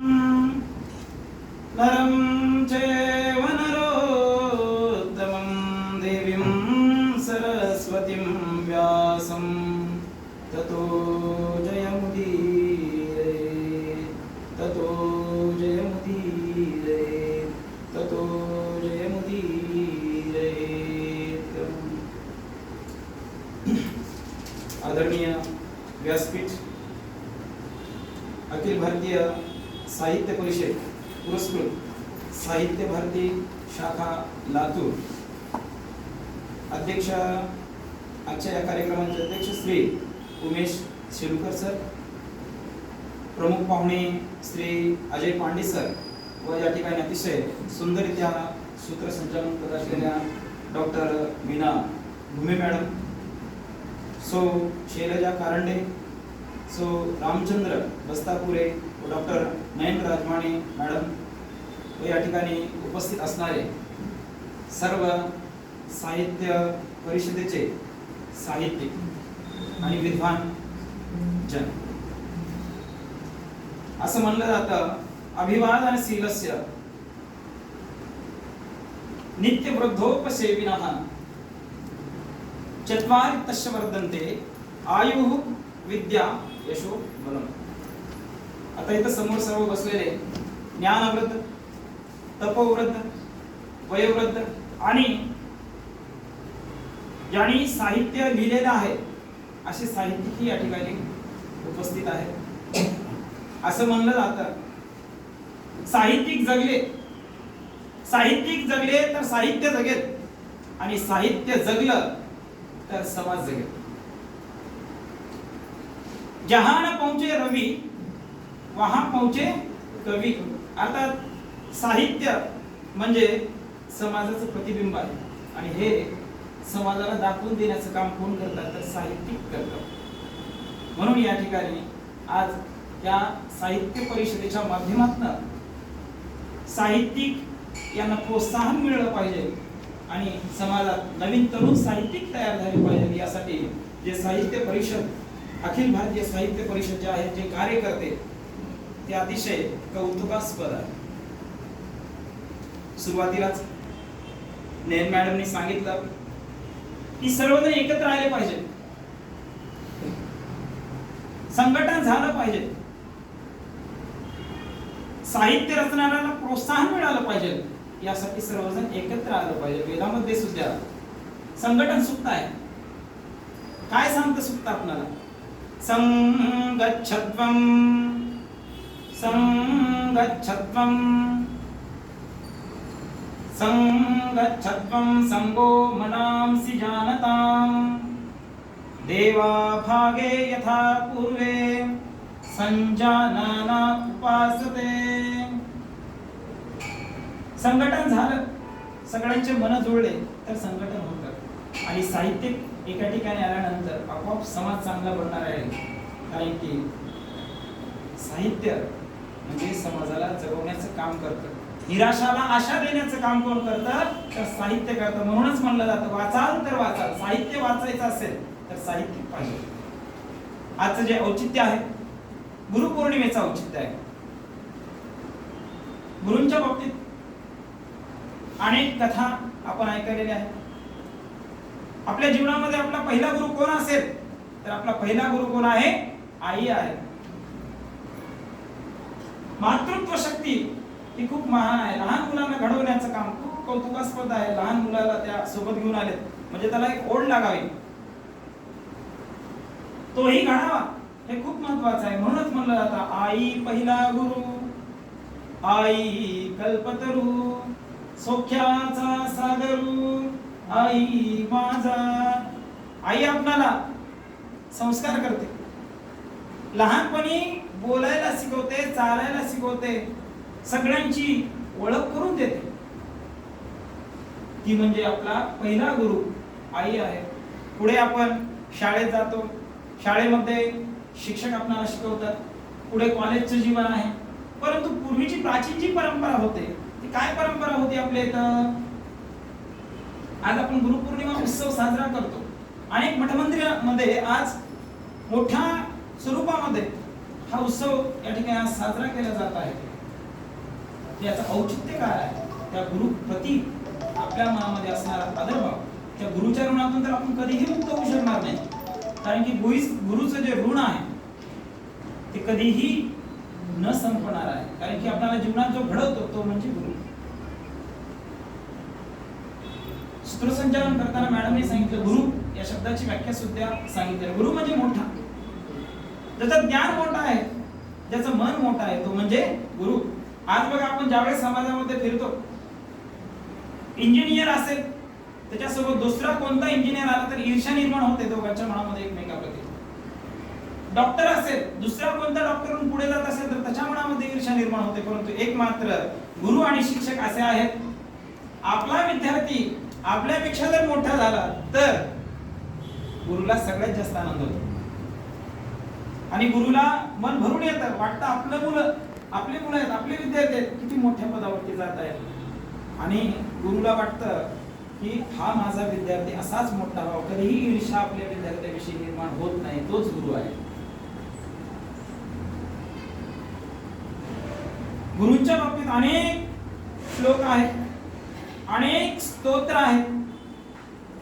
음, 나름 제 साहित्य परिषद पुरस्कृत साहित्य भारती शाखा लातूर. अध्यक्ष आजच्या या कार्यक्रमाचे अध्यक्ष श्री उमेश शेलुकर सर. प्रमुख पाहुणे श्री अजय पांडे सर व या ठिकाणी अतिशय सुंदररित्या सूत्रसंचालन करत असलेल्या doctor Meena Bhume madam. So Shailaja Karande so Ramchandra Bastapure doctor Nayan Rajmane madam व या ठिकाणी उपस्थित असणारे सर्व साहित्य परिषदेचे साहित्यिक आणि विद्वान जन. असं म्हणलं जातं अभिवादन शीलस्य नित्य वृद्धोपसेविन चत्वारि तस्य वर्धन्ते आयुः विद्या यशो बलम. आता इथं समोर सर्व बसलेले ज्ञानवृद्ध तपोवृद्ध वयोवृद्ध आणि ज्यांनी साहित्य लिहिलेलं आहे असे साहित्यिकही या ठिकाणी उपस्थित आहे असं म्हणलं जातं. साहित्यिक जगले. साहित्यिक जगले तर साहित्य जगेल. आणि साहित्य जगलं तर समाज जगेल. जहान पहुंचे रवी वहां पहुंचे कवी. अर्थात साहित्य म्हणजे समाजाचं प्रतिबिंब आहे. आणि हे समाजाला दाखवून देण्याचं काम कोण करतात? तर साहित्यिक करतात. म्हणून या ठिकाणी आज या साहित्य परिषदेच्या माध्यमातून साहित्यिक यांना प्रोत्साहन मिळलं पाहिजे आणि समाजात नवीन तरुण साहित्यिक तयार झाले पाहिजे यासाठी जे साहित्य परिषद अखिल भारतीय साहित्य परिषद जे आहे जे कार्य करते ते अतिशय कौतुकास्पद आहे. सुरुवातीलाच नेन मॅडमनी सांगितलं की सर्वजण एकत्र आले पाहिजे. संघटन झालं पाहिजे. साहित्य रचणाऱ्याला प्रोत्साहन मिळालं पाहिजे. यासाठी सर्वजण एकत्र आलं पाहिजे. वेदामध्ये सुद्धा संघटन सुप्त आहे. काय सांगतं सुप्त आपल्याला? संगच्छत्वम संगच्छत्वम संगच्छत्वं संगो मनांसि जानताम् देवा भागे यथा पूर्वे संजानाना उपासते। संघटन झालं सगळ्यांचे मन जुळले तर संघटन होतं. आणि साहित्यिक एका ठिकाणी आल्यानंतर आपोआप समाज चांगला बनणार आहे. कारण की साहित्य म्हणजे समाजाला जगवण्याचं काम करतं. निराशाला आशा देण्याचं काम कोण करतं? तर साहित्य करतं. म्हणूनच म्हणलं जातं वाचाल तर वाचाल. साहित्य वाचायचं असेल तर साहित्य पाहिजे. आजचं जे औचित्य आहे गुरुपौर्णिमेचं औचित्य आहे. गुरूंच्या बाबतीत अनेक कथा आपण ऐकलेल्या आहेत. आपल्या जीवनामध्ये आपला पहिला गुरु कोण असेल? तर आपला पहिला गुरु कोण आहे? आई आहे. मातृत्व शक्ती ही खूप महान आहे. लहान मुलांना घडवण्याचं काम खूप कौतुकास्पद आहे. लहान मुलाला त्या सोबत घेऊन आलेत. म्हणजे त्याला एक ओढ लागावी. तोही घडावा. हे खूप महत्वाचं आहे. म्हणूनच म्हणलं जातं आई पहिला गुरु आई कल्पतरू सोख्याचा सागरू आई माझा. आई आपणाला संस्कार करते. लहानपणी बोलायला शिकवते चालायला शिकवते सगळ्यांची ओळख करून देते. ती म्हणजे आपला पहिला गुरु आई आहे. पुढे आपण शाळेत जातो. शाळेमध्ये शिक्षक आपल्याला शिकवतात. पुढे कॉलेजचं जीवन आहे. परंतु पूर्वीची प्राचीन जी परंपरा होते ती काय परंपरा होती आपल्या इथं? आज आपण गुरुपौर्णिमा उत्सव साजरा करतो. अनेक मठमंदिरामध्ये आज मोठ्या स्वरूपामध्ये हा उत्सव या ठिकाणी आज साजरा केला जात आहे. याचं औचित्य काय आहे? त्या गुरु प्रती आपल्या मनामध्ये असणारा आदरभाव त्या गुरुच्या ऋणातून तर आपण कधीही मुक्त होऊ शकणार नाही. कारण की गुईस गुरुचं जे ऋण आहे ते कधीही न संपणार आहे. कारण की आपल्याला जीवनात जो घडवतो तो म्हणजे गुरु. सूत्रसंचालन करताना मॅडमने सांगितलं गुरु या शब्दाची व्याख्या सुद्धा सांगितली गुरु म्हणजे मोठा. ज्याचं ज्ञान मोठं आहे. ज्याचं मन मोठं आहे तो म्हणजे गुरु. आज बघा आपण ज्यावेळेस समाजामध्ये फिरतो इंजिनियर असेल त्याच्यासोबत दुसरा कोणता इंजिनियर आला तर ईर्ष्या निर्माण होते दोघांच्या मनामध्ये एकमेकाप्रती. डॉक्टर असेल दुसरा कोणता डॉक्टरहून पुढे जात असेल तर त्याच्या मनामध्ये ईर्ष्या निर्माण होते परंतु एक मात्र गुरु आणि शिक्षक असे आहेत. आपला विद्यार्थी आपल्यापेक्षा जर मोठा झाला तर गुरुला सगळ्यात जास्त आनंद होतो. आणि गुरुला मन भरून येतं. वाटतं आपलं मुलं आपली मुलं आहेत आपले विद्यार्थी आहेत किती मोठ्या पदावरती जात आहेत. आणि गुरुला वाटतं की हा माझा विद्यार्थी असाच मोठा व्हावा. कधीही ईर्षा आपल्या विद्यार्थ्याविषयी निर्माण होत नाही. तोच गुरु आहे. गुरूंच्या बाबतीत अनेक श्लोक आहेत. अनेक स्तोत्र आहेत.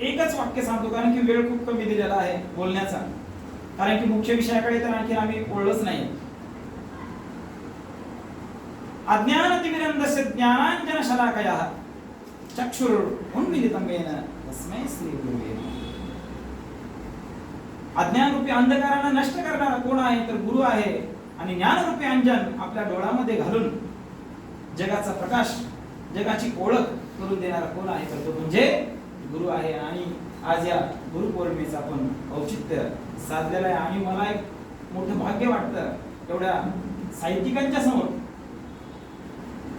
एकच वाक्य सांगतो कारण की वेळ खूप कमी दिलेला आहे बोलण्याचा. कारण की मुख्य विषयाकडे तर आणखी आम्ही बोललोच नाही. अज्ञानतिमिरन्दस्य ज्ञानांजन शलाकयः चक्षुर उन्मिलितमेन तस्मै श्री गुरुवे अज्ञान रूपी अंधकाराला नष्ट करणारा कोण आहे? तर गुरु आहे आणि ज्ञान रूपी अंजन आपल्या डोळ्यामध्ये घालून जगाचा प्रकाश जगाची ओळख करून देणारा कोण आहे? तर तो म्हणजे गुरु आहे आणि आज या गुरुपौर्णिमेचं आपण औचित्य साधलेलं आहे. आणि मला एक मोठं भाग्य वाटतं एवढ्या साहित्यिकांच्या समोर.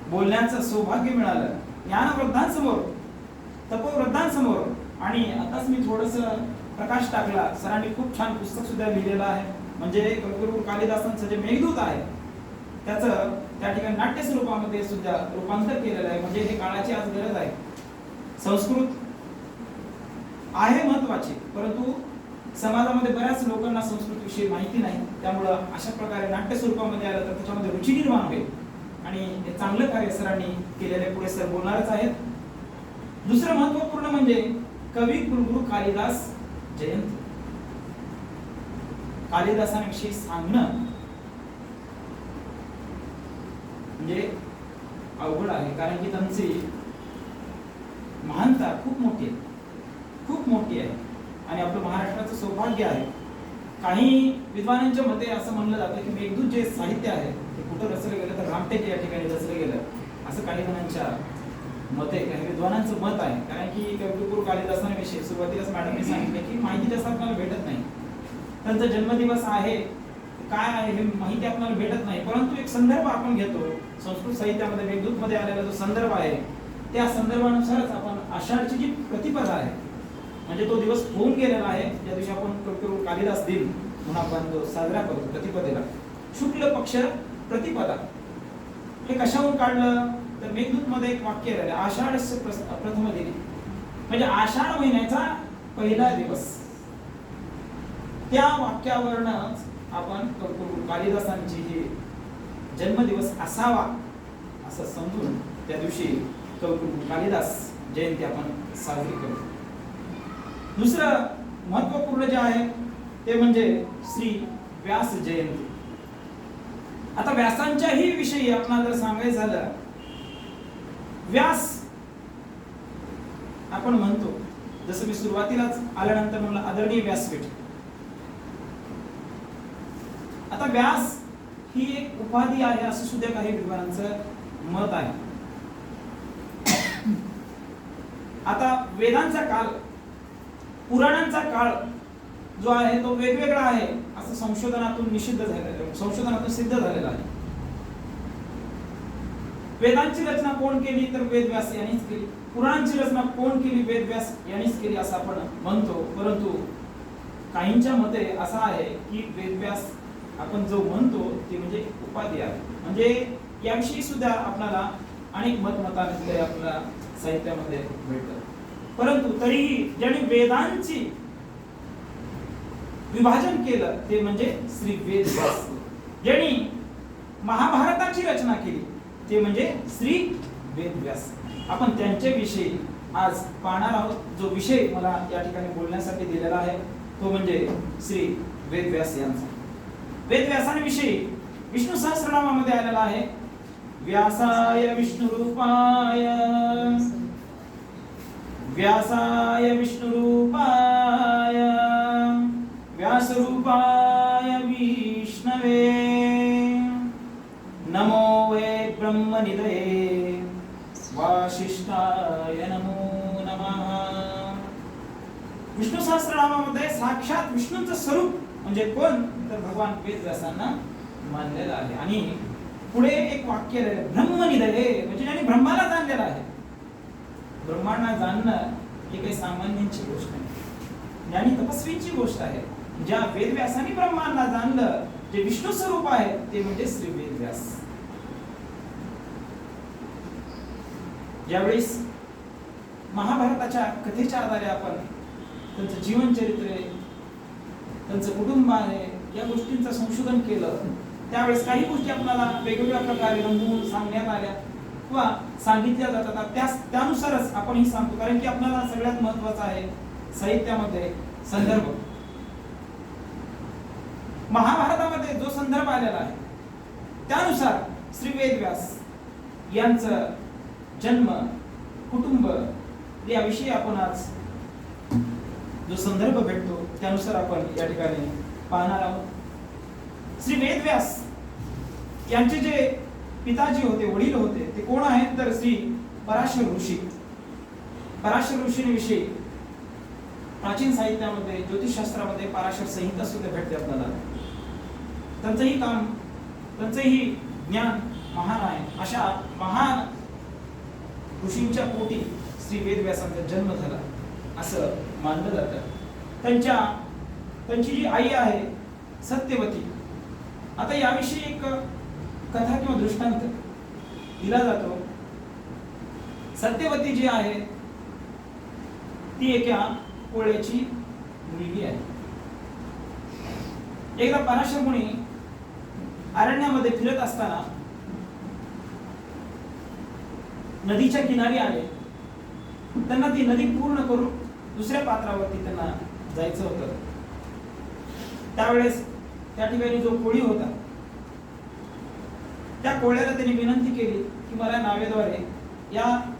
बोलण्याचं सौभाग्य मिळालं. ज्ञानवृद्धांसमोर तपोवृद्धांसमोर. आणि आताच मी थोडस प्रकाश टाकला. सरांनी खूप छान पुस्तक सुद्धा लिहिलेलं आहे. म्हणजे कविगुरु कालिदासांचं जे मेघदूत आहे त्याचं त्या ठिकाणी नाट्य स्वरूपामध्ये सुद्धा रूपांतर केलेलं आहे. म्हणजे हे काळाची आज गरज आहे. संस्कृत आहे महत्त्वाचे परंतु समाजामध्ये बऱ्याच लोकांना संस्कृत विषयी माहिती नाही. त्यामुळं अशा प्रकारे नाट्य स्वरूपामध्ये आलं तर त्याच्यामध्ये रुची निर्माण होईल. आणि हे चांगलं कार्य सरांनी केलेले पुढे सर बोलणारच आहेत. दुसरं महत्त्वपूर्ण म्हणजे कवी कुलगुरू कालिदास जयंती. कालिदासांविषयी सांगणं म्हणजे अवघड आहे कारण की त्यांची महानता खूप मोठी आहे. खूप मोठी आहे. आणि आपलं महाराष्ट्राचं सौभाग्य आहे. काही विद्वानांच्या मते असं म्हणलं जातं की मेघदूत जे साहित्य आहे ते कुठं रचलं गेलं तर रामटेक या ठिकाणी रचलं गेलं. असं काही जणांच्या मते काही विद्वानांचं मत आहे. कारण की कविकुल कालिदासांविषयी सुरुवातीलाच मॅडमने सांगितलं की माहिती जास्त आपल्याला भेटत नाही. त्यांचा जन्मदिवस आहे. काय आहे हे माहिती आपल्याला भेटत नाही. परंतु एक संदर्भ आपण घेतो. संस्कृत साहित्यामध्ये मेघदूत मध्ये आलेला जो संदर्भ आहे त्या संदर्भानुसारच आपण आषाढची जी प्रतिपदा आहे म्हणजे तो दिवस होऊन गेलेला आहे. त्या दिवशी आपण कालिदास दिन म्हणून आपण तो साजरा करतो प्रतिपदेला. शुक्ल पक्ष प्रतिपदा. हे कशावरून काढलं? तर मेघदूत मध्ये एक वाक्य राहिलं आषाढ प्रथम दिनी. म्हणजे आषाढ महिन्याचा पहिला दिवस. त्या वाक्यावरनच आपण कालिदासांची हे जन्मदिवस असावा असं समजून त्या दिवशी कविकुल कालिदास जयंती आपण साजरी करू. दुसरं महत्त्वपूर्ण जे आहे ते म्हणजे श्री व्यास जयंती. आता व्यासांच्याही विषयी आपणाला जर सांगायचं झालं व्यास आपण म्हणतो जसं मी सुरुवातीलाच आल्यानंतर म्हणलं आदरणीय व्यासपीठ. आता व्यास ही एक उपाधी आहे असं सुद्धा काही विद्वानांचं मत आहे. आता वेदांचा काल पुराणांचा काळ जो आहे तो वेगवेगळा आहे असं संशोधनातून निषिद्ध झालेलं संशोधनातून सिद्ध झालेलं आहे. वेदांची रचना कोण केली तर वेदव्यास यांनीच केली. पुराणांची रचना कोण केली वेदव्यास यांनीच केली असं आपण म्हणतो. परंतु काहींच्या मते असा आहे की वेदव्यास आपण जो म्हणतो ती म्हणजे उपाधी आहे. म्हणजे याविषयी सुद्धा आपल्याला अनेक मतमता आपल्या साहित्यामध्ये भेटतात परंतु तरीही ज्याने वेदांची विभाजन केलं ते म्हणजे श्री वेद ज्यांनी महाभारताची रचना केली ते म्हणजे श्री वेदव्यास आपण त्यांच्याविषयी आज पाहणार आहोत. जो विषय मला या ठिकाणी बोलण्यासाठी दिलेला आहे तो म्हणजे श्री वेदव्यास यांचा. वेदव्यासांविषयी विष्णू सहस्रनामामध्ये आलेला आहे. व्यासाय विष्णू रूपाय व्यासाय विष्णुरूपाय व्यासरूपाय विष्णवे। नमो वे ब्रह्मनिधये वासिष्ठाय नमो नमः। विष्णू सहस्रनामामध्ये साक्षात विष्णूचं स्वरूप म्हणजे कोण? तर भगवान वेदव्यासांना मानलेलं आहे. आणि पुढे एक वाक्य ब्रह्मनिधये म्हणजे ज्याने ब्रह्माला जाणलेलं आहे. ब्रह्मांना जाणणं ही काही सामान्यांची गोष्ट नाही. ज्ञानी तपस्वींची गोष्ट आहे. ज्या वेदव्यासाने ब्रह्मांना जाणलं जे विष्णू स्वरूप आहे ते म्हणजे श्री वेदव्यास. ज्यावेळेस महाभारताच्या कथेच्या आधारे आपण त्यांचं जीवन चरित्र त्यांचं कुटुंब आहे या गोष्टींचं संशोधन केलं त्यावेळेस काही गोष्टी आपल्याला वेगवेगळ्या प्रकारे रंगवून सांगण्यात आल्या. किंवा सांगितल्या जातात. त्या त्यानुसारच आपण ही सांगतो. कारण की आपल्याला सगळ्यात महत्वाचं आहे साहित्यामध्ये संदर्भ. महाभारतामध्ये जो संदर्भ आलेला आहे त्यानुसार श्री वेदव्यास यांचं जन्म कुटुंब याविषयी आपण आज जो संदर्भ भेटतो त्यानुसार आपण या ठिकाणी पाहणार आहोत. श्री वेदव्यास यांचे जे पिताजी होते वडील होते ते कोण आहेत तर श्री पराशर ऋषी. पराशर ऋषींविषयी प्राचीन साहित्यामध्ये ज्योतिषशास्त्रामध्ये पराशर संहिता सुद्धा भेटते आपल्याला. त्यांचंही काम त्यांचंही ज्ञान महान आहे. अशा महान ऋषींच्या पोटी श्री वेदव्यासांचा जन्म झाला असं मानलं जातं. त्यांच्या त्यांची जी आई आहे सत्यवती. आता याविषयी एक कथा किंवा दृष्टांत दिला जातो. सत्यवती जी आहे ती एका कोळ्याची मुलगी आहे. एकदा पराशर मुनी अरण्यामध्ये फिरत असताना नदीच्या किनारी आले. त्यांना ती नदी पूर्ण करून दुसऱ्या पात्रावरती त्यांना जायचं होतं. त्यावेळेस त्या ठिकाणी जो कोळी होता त्या कोळ्याला त्यांनी विनंती केली की मला नावेद्वारे या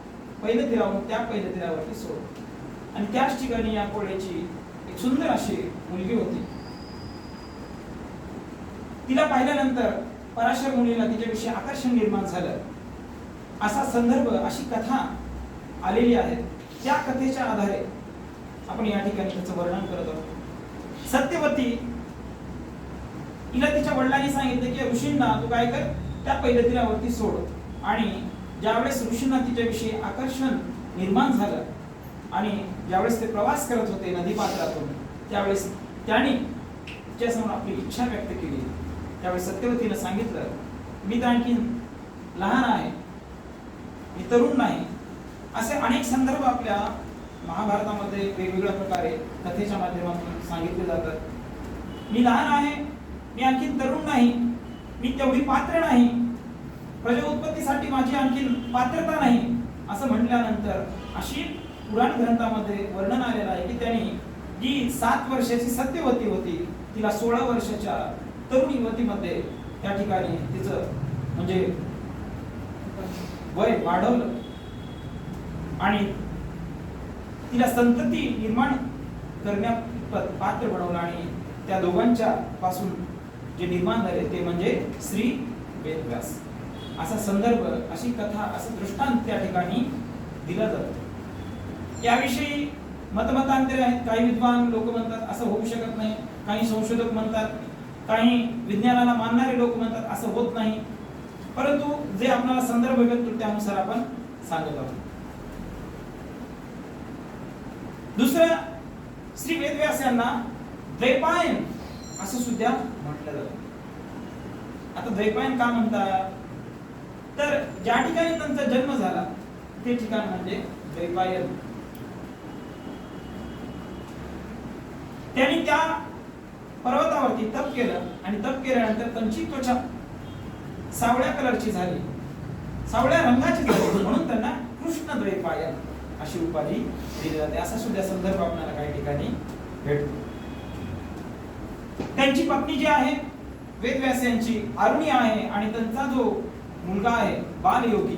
पहिल्या तीरावरून त्या पहिल्या तीरावरती सोड. आणि त्याच ठिकाणी या कोळ्याची एक सुंदर अशी मुलगी होती. तिला पाहिल्यानंतर पराशर मुलीला तिच्याविषयी आकर्षण निर्माण झालं. असा संदर्भ अशी कथा आलेली आहे. त्या कथेच्या आधारे आपण या ठिकाणी त्याचं वर्णन करत आहोत. सत्यवती तिला तिच्या वडिलांनी सांगितलं की ऋषींना तू काय कर? त्या पहिल्या सोड. आणि ज्यावेळेस ऋषींना तिच्याविषयी आकर्षण निर्माण झालं आणि ज्यावेळेस ते प्रवास करत होते नदीपात्रातून त्यावेळेस त्यांनी तिच्यासमोर आपली इच्छा व्यक्त केली. त्यावेळेस सत्यवतीनं सांगितलं मी तर आणखी लहान आहे मी तरुण नाही. असे अनेक संदर्भ आपल्या महाभारतामध्ये वेगवेगळ्या प्रकारे कथेच्या माध्यमातून सांगितले जातात. मी लहान आहे मी आणखी तरुण नाही मी तेवढी पात्र नाही. प्रजा उत्पत्तीसाठी माझी आणखी पात्रता नाही असं म्हटल्यानंतर अशी पुराण ग्रंथामध्ये वर्णन आलेलं आहे की त्यांनी जी सात वर्षाची सत्यवती होती तिला सोळा वर्षाच्या तरुण युवतीमध्ये त्या ठिकाणी तिचं म्हणजे वय वाढवलं. आणि तिला संतती निर्माण करण्यात पात्र बनवलं आणि त्या दोघांच्या पासून जे निर्माण झाले ते म्हणजे श्री वेदव्यास. असा संदर्भ अशी कथा असं दृष्टांत त्या ठिकाणी दिला जातो. याविषयी मतमतांतरे आहेत. काही विद्वान लोक म्हणतात असं होऊ शकत नाही. काही संशोधक म्हणतात काही विज्ञानाला मानणारे लोक म्हणतात असं होत नाही. परंतु जे आपल्याला संदर्भ भेटतो त्यानुसार आपण सांगत आहोत. दुसरं श्री वेदव्यास यांना द्वैपायन असं सुद्धा म्हटलं जातं. आता द्वैपायन का म्हणतात? तर ज्या ठिकाणी त्यांचा जन्म झाला ते ठिकाण म्हणजे द्वैपायन. त्यांनी त्या पर्वतावरती तप केलं आणि तप केल्यानंतर त्यांची त्वचा सावळ्या कलरची झाली. सावळ्या रंगाची झाली. म्हणून त्यांना कृष्ण द्वैपायन अशी उपाधी दिली जाते. असा सुद्धा संदर्भ आपल्याला काही ठिकाणी भेटतो. त्यांची पत्नी जी आहे वेदव्यास यांची अरुणी आहे आणि त्यांचा जो मुलगा आहे बालयोगी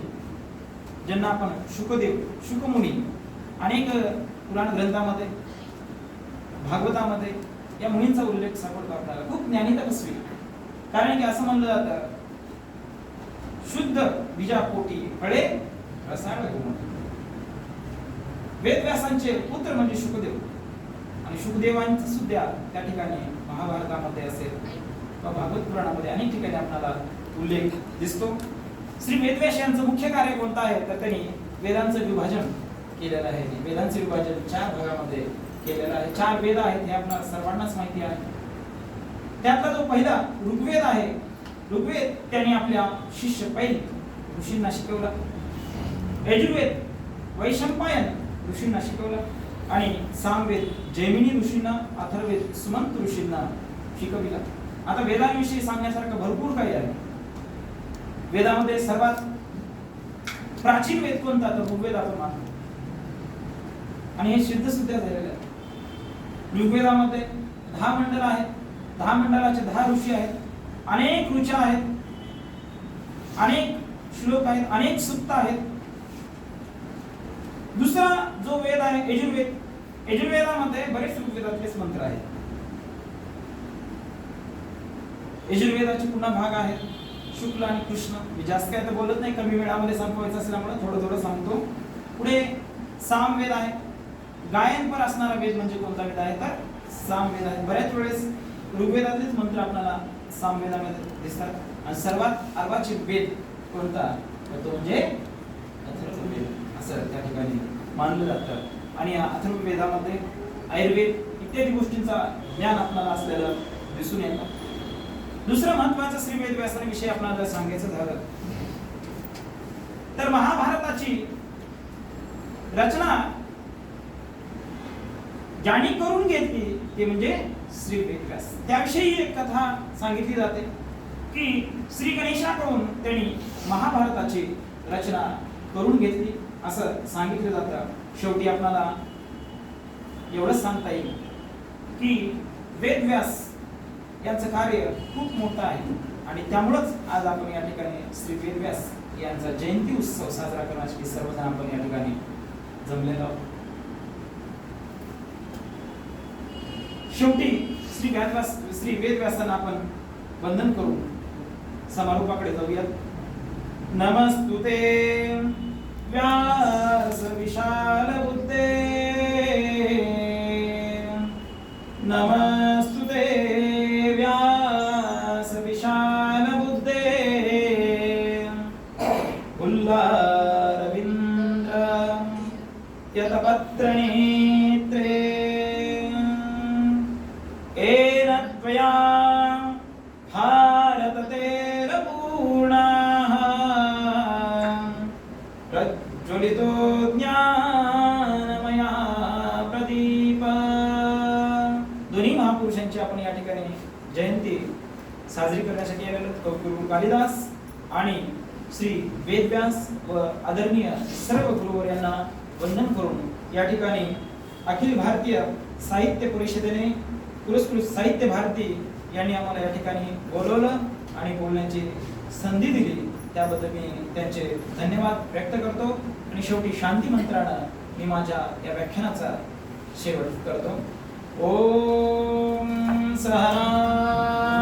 ज्यांना आपण शुकदेव शुकमुनी अनेक पुराण ग्रंथामध्ये भागवतामध्ये या मुनींचा उल्लेख सापडतो आपल्याला. खूप ज्ञानी तपस्वी कारण की असं म्हणलं जातं शुद्ध बीजापोटी फळे रसाळ वेदव्यासांचे पुत्र म्हणजे शुकदेव. आणि शुकदेवांचं सुद्धा त्या ठिकाणी महाभारतामध्ये असेल किंवा भागवत पुराणामध्ये अनेक ठिकाणी आपल्याला उल्लेख दिसतो. श्री वेदव्यास यांचं मुख्य कार्य कोणतं आहे? तर त्यांनी वेदांचं विभाजन केलेलं आहे. वेदांचे विभाजन चार भागामध्ये केलेलं आहे. चार वेद आहेत हे आपल्याला सर्वांनाच माहिती आहे. त्यातला जो पहिला ऋग्वेद आहे ऋग्वेद त्यांनी आपल्या शिष्य पैल ऋषींना शिकवला. यजुर्वेद वैशंपायन ऋषींना शिकवला. आणि सामवेद जैमिनी ऋषींना अथर्वेद सुमंत ऋषींना शिकविला. आता वेदांविषयी सांगण्यासारखं भरपूर काही आहे. वेदामध्ये सर्वात प्राचीन वेद कोणता तर ऋग्वेद आपण मानतो आणि हे सिद्ध सुद्धा झालेले आहे. ऋग्वेदामध्ये दहा मंडल आहेत. दहा मंडलाचे दहा ऋषी आहेत. अनेक ऋचा आहेत. अनेक श्लोक आहेत. अनेक सुप्त आहेत. दुसरा जो वेद आहे यजुर्वेद यजुर्वेदामध्ये बरेच ऋग्वेदातलेच मंत्र आहेत. यजुर्वेदाचे पुन्हा भाग आहेत. शुक्ल आणि कृष्ण. मी जास्त काय तर बोलत नाही कमी वेळामध्ये संपवायचं असल्यामुळे थोडं थोडं सांगतो. पुढे सामवेद आहे. गायनपर असणारा वेद म्हणजे कोणता वेद आहे? तर सामवेद आहे. बऱ्याच वेळेस ऋग्वेदातलेच मंत्र आपल्याला सामवेदामध्ये दिसतात. आणि सर्वात अर्वाचित वेद कोणता? तो म्हणजे अथर्ववेद. असं त्या ठिकाणी मानलं जातं. आणि अथर्ववेदामध्ये आयुर्वेद इत्यादी गोष्टींचा ज्ञान आपल्याला असलेलं दिसून येतं. दुसरं महत्वाचं श्री वेदव्यासाविषयी आपल्याला जर सांगायचं झालं. तर महाभारताची रचना ज्यांनी करून घेतली ते म्हणजे श्री वेदव्यास. त्याविषयी एक कथा सांगितली जाते की श्री गणेशाकडून त्यांनी महाभारताची रचना करून घेतली असं सांगितलं जातं. शेवटी आपल्याला एवढंच सांगता येईल की वेदव्यास यांचं कार्य खूप मोठं आहे. आणि त्यामुळंच आज आपण या ठिकाणी श्री वेदव्यास यांचा जयंती उत्सव साजरा करण्यासाठी सर्वजण आपण या ठिकाणी जमलेलो आहोत. शेवटी श्री व्यास श्री वेदव्यासांना आपण वंदन करू समारोपाकडे जाऊयात. नमस्तुते. व्यास विशाल बुद्धे। नमस्तुते व्यास विशाल बुद्धे। उल्लारविन्द्र यतपत्रनेत्रे येन त्वया भारतते। साजरी करण्यासाठी आलेलो आहोत. गुरु कालिदास आणि श्री वेदव्यास व आदरणीय सर्व गुरुवर यांना वंदन करून या ठिकाणी अखिल भारतीय साहित्य परिषदेने पुरस्कृत साहित्य भारती यांनी आम्हाला या ठिकाणी बोलवलं आणि बोलण्याची संधी दिली त्याबद्दल मी त्यांचे धन्यवाद व्यक्त करतो आणि शेवटी शांती मंत्रानं मी माझ्या या व्याख्यानाचा शेवट करतो ओम सहना